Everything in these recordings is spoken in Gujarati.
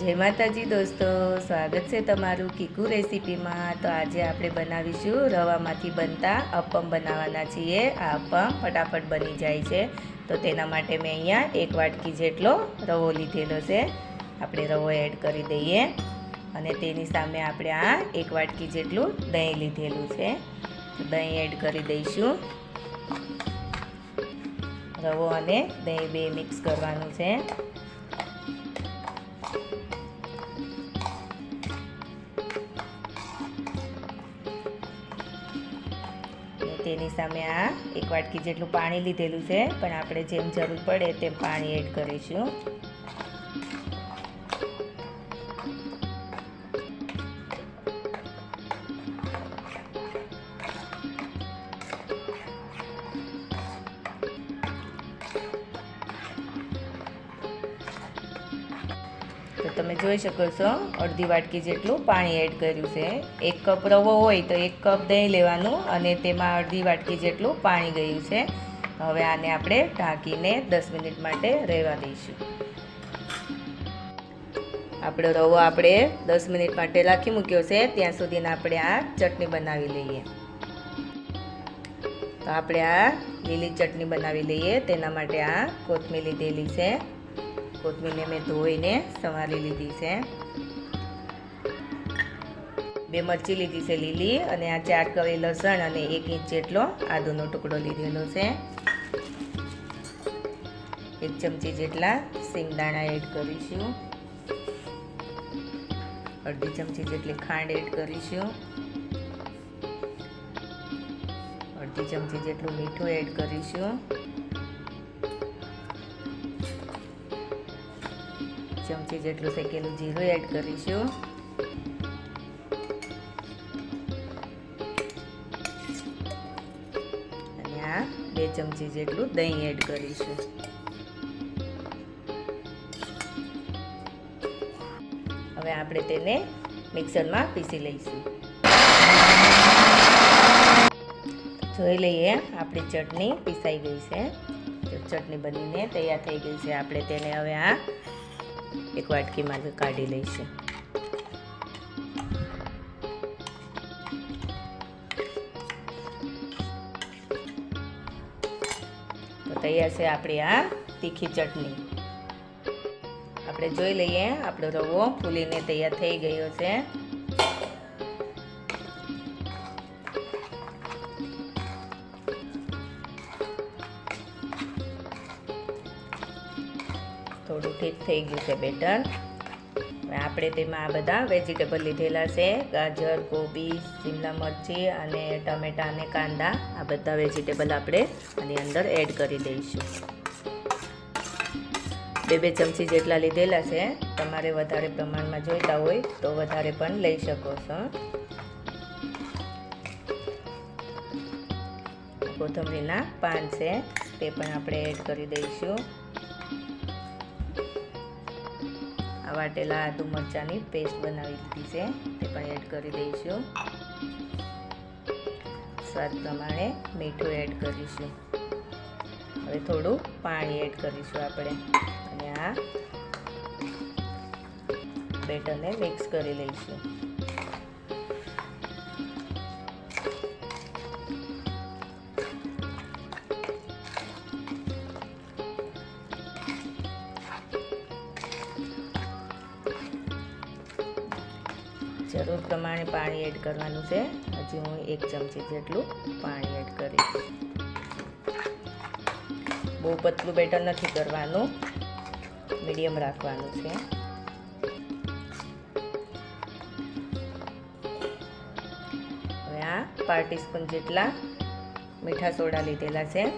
જય માતાજી દોસ્તો, સ્વાગત છે તમારું કીકુ રેસીપીમાં. તો આજે આપણે બનાવીશું રવામાંથી બનતા અપમ બનાવવાના છીએ. આ અપમ ફટાફટ બની જાય છે. તો તેના માટે મેં અહીંયા એક વાટકી જેટલો રવો લીધેલો છે. આપણે રવો એડ કરી દઈએ. અને તેની સામે આપણે આ એક વાટકી જેટલું દહીં લીધેલું છે. દહીં એડ કરી દઈશું. રવો અને દહીં બે મિક્સ કરવાનું છે. તેની સામે આ એક વાટકી જેટલું પાણી લીધેલું છે, પણ આપણે જેમ જરૂર પડે તેમ પાણી એડ કરીશું. તમે જોઈ શકો છો, અડધી વાટકી જેટલું પાણી એડ કર્યું છે. એક કપ રવો હોય તો એક કપ દહીં લેવાનું અને તેમાં અડધી વાટકી જેટલું પાણી ગયું છે. હવે આને આપણે ઢાંકીને દસ મિનિટ માટે રહેવા દઈશું. આપણો રવો આપણે દસ મિનિટ માટે રાખી મૂક્યો છે. ત્યાં સુધીને આપણે આ ચટણી બનાવી લઈએ. તો આપણે આ લીલી ચટણી બનાવી લઈએ. તેના માટે આ કોથમીર લીધેલી છે. કોથમીરને મેં ધોઈને સંવારી લીધી છે. બે મરચી લીધી છે લીલી અને આ ચાર કવે લસણ અને એક ઇંચ જેટલો આદુનો ટુકડો લીધેલો છે. એક ચમચી જેટલા સિંગદાણા એડ કરીશું. અડધી ચમચી જેટલી ખાંડ એડ કરીશું. અડધી ચમચી જેટલું મીઠું એડ કરીશું. ચમચી જેટલું શેકેલું જીરું એડ કરીશું. અને આ બે ચમચી જેટલું દહીં એડ કરીશું. હવે આપણે તેને મિક્સરમાં પીસી લઈશું. જોઈ લઈએ, આપણી ચટણી પીસાઈ ગઈ છે. ચટણી બનીને તૈયાર થઈ ગઈ છે. આપણે તેને હવે આ એક વાટકીમાં કાઢી લઈશું. તૈયાર છે આપણી આ તીખી ચટણી. આપણે જોઈ લઈએ, આપણો રવો ફૂલીને તૈયાર થઈ ગયો છે. થોડું થઈ ગયું છે બેટર. આપણે તેમાં આ બધા વેજીટેબલ લીધેલા છે. ગાજર કોબી શિમલા મરચી અને ટમેટા અને કાંદા. આ બધા વેજીટેબલ આપણે આની અંદર એડ કરી દઈશું. બે બે ચમચી જેટલા લીધેલા છે. તમારે વધારે પ્રમાણમાં જોઈતા હોય તો વધારે પણ લઈ શકો છો. કોથમરીના પાન છે, તે પણ આપણે એડ કરી દઈશું. વાટેલા આદુ મરચાંની પેસ્ટ બનાવી લીધી છે. તે પણ એડ કરી દઈશું. સ્વાદ પ્રમાણે મીઠું એડ કરીશું. હવે થોડું પાણી એડ કરીશું આપણે. અને આ બેટરને મિક્સ કરી લઈશું. જરૂર પ્રમાણે પાણી એડ કરવાનું છે. હજી હું એક ચમચી જેટલું પાણી એડ કરીશ. બહુ પતલું બેટર નથી કરવાનું. મીડિયમ રાખવાનું છે. હવે આ પાર્ટી ટીસ્પૂન જેટલા મીઠા સોડા લીધેલા છે.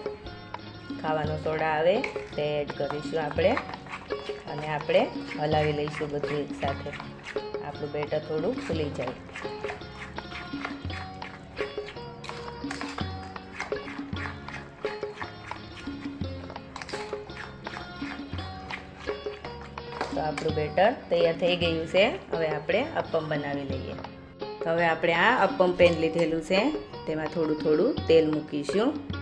ખાવાનો સોડા આવે તે એડ કરીશું આપણે. અને આપણે હલાવી લઈશું બધું એકસાથે આપણું બેટર થોડું ફૂલી જાય. તો આપણું બેટર તૈયાર થઈ ગયું છે. હવે આપણે અપમ બનાવી લઈએ. તો હવે આપણે આ અપમ પેન લીધેલું છે. તેમાં થોડું થોડું તેલ મૂકીશું.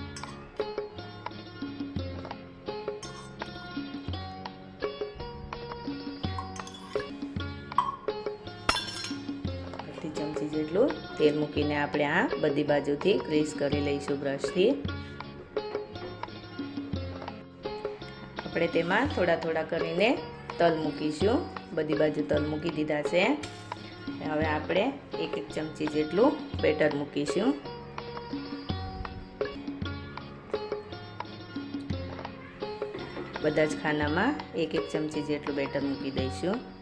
જેટલું તેલ મૂકીને આપણે આ બધી બાજુથી ગ્રીસ કરી લઈશું બ્રશથી. આપણે તેમાં થોડા થોડા કરીને તલ મૂકીશું. બધી બાજુ તલ મૂકી દીધા છે. હવે આપણે એક એક ચમચી જેટલું બેટર મૂકીશું. બધા જ ખાનામાં એક એક ચમચી જેટલું બેટર મૂકી દઈશું.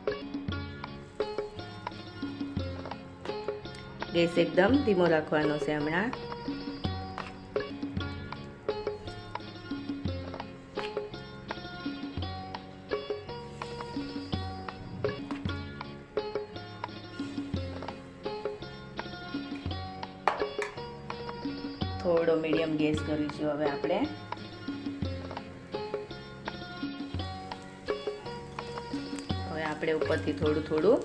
ગેસ એકદમ ધીમો રાખવાનો છે હમણાં. થોડો મીડિયમ ગેસ કરીશું હવે આપણે. હવે આપણે ઉપરથી થોડું થોડું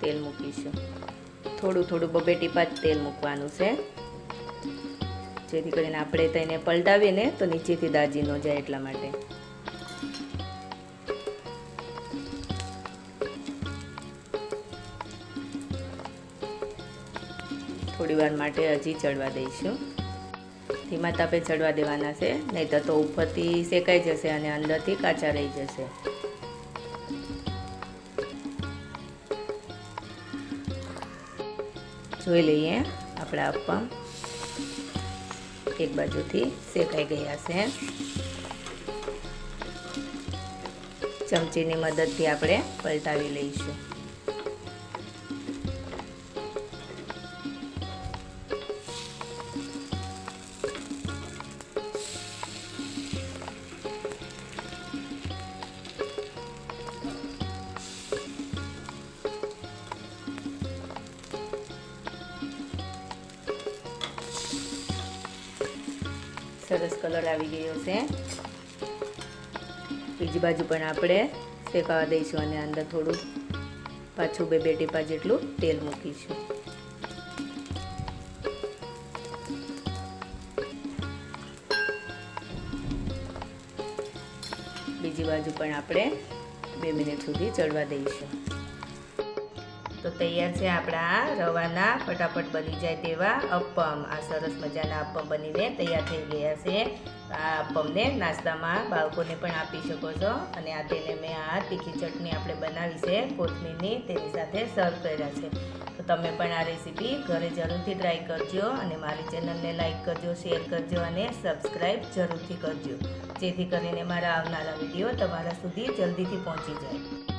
તેલ મૂકીશું. થોડું થોડું બબે ટીપા તેલ મૂકવાનું છે. જેથી કરીને આપણે તેને પલટાવીએ ને તો નીચેથી દાજી ન જાય એટલા માટે. થોડી વાર માટે હજી ચડવા દઈશું. ધીમા તાપે ચડવા દેવાના છે નહીં તો ઉપરથી શેકાઈ જશે અને અંદરથી કાચા રહી જશે. જોઈ લઈએ આપણા અપમ એક બાજુથી શેકાઈ ગયા છે. ચમચીની મદદથી આપણે પલટાવી લઈશું. સરસ કલર આવી ગયો છે. બીજી બાજુ પણ આપણે શેકાવા દઈશું અને અંદર થોડું. પાછું બે બે ટીપા જેટલું તેલ મૂકીશું. બીજી બાજુ પણ આપણે બે મિનિટ સુધી ચડવા દઈશું. તો તૈયાર છે આપણા રવાના. ફટાફટ બની જાય તેવા અપમ આ સરસ મજાના અપમ બનીને તૈયાર થઈ ગયા છે. આ અપમને નાસ્તામાં બાળકોને પણ આપી શકો છો. અને આ તેને મેં આ તીખી ચટણી આપણે બનાવી છે, કોથમીરની તેની સાથે સર્વ કર્યા છે. તો તમે પણ આ રેસીપી ઘરે જરૂરથી ટ્રાય કરજો અને મારી ચેનલને લાઇક કરજો શેર કરજો અને સબસ્ક્રાઈબ જરૂરથી કરજો. જેથી કરીને મારા આવનારા વીડિયો તમારા સુધી જલ્દીથી પહોંચી જાય.